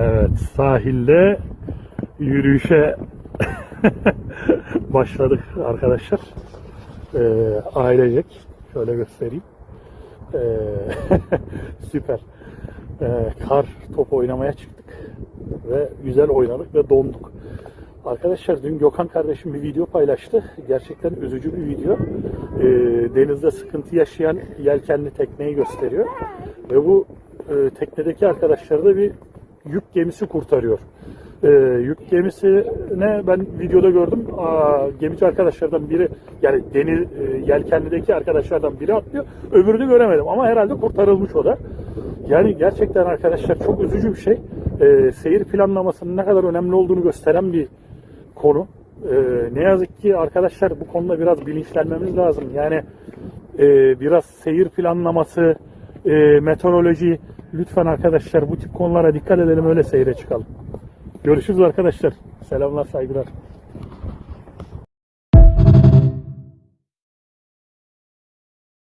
Evet, sahilde yürüyüşe başladık arkadaşlar. Ee, ailecek. Şöyle göstereyim. Ee, süper. Ee, kar top oynamaya çıktık. Ve güzel oynadık ve donduk. Arkadaşlar dün Gökhan kardeşim bir video paylaştı. Gerçekten üzücü bir video. Ee, denizde sıkıntı yaşayan yelkenli tekneyi gösteriyor. Ve bu e, teknedeki arkadaşları da bir yük gemisi kurtarıyor. Ee, yük gemisine ben videoda gördüm. Aa, gemici arkadaşlardan biri yani deniz e, yelkenlideki arkadaşlardan biri atlıyor. Öbürünü göremedim ama herhalde kurtarılmış o da. Yani gerçekten arkadaşlar çok üzücü bir şey. Ee, seyir planlamasının ne kadar önemli olduğunu gösteren bir konu. Ee, ne yazık ki arkadaşlar bu konuda biraz bilinçlenmemiz lazım. Yani e, biraz seyir planlaması, e, meteoroloji lütfen arkadaşlar bu tip konulara dikkat edelim öyle seyre çıkalım. Görüşürüz arkadaşlar. Selamlar saygılar.